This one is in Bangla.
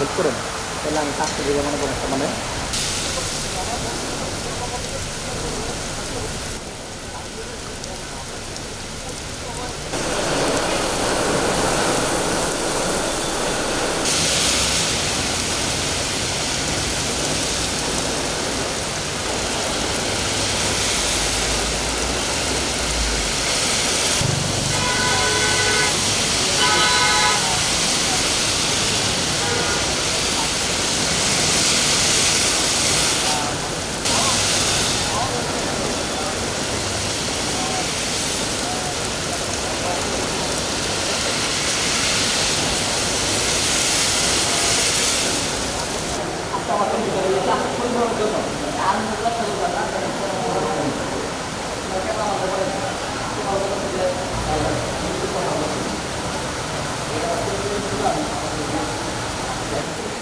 হেল্প করেন তাহলে আমি কাজটা দিকে মনে করেন মানে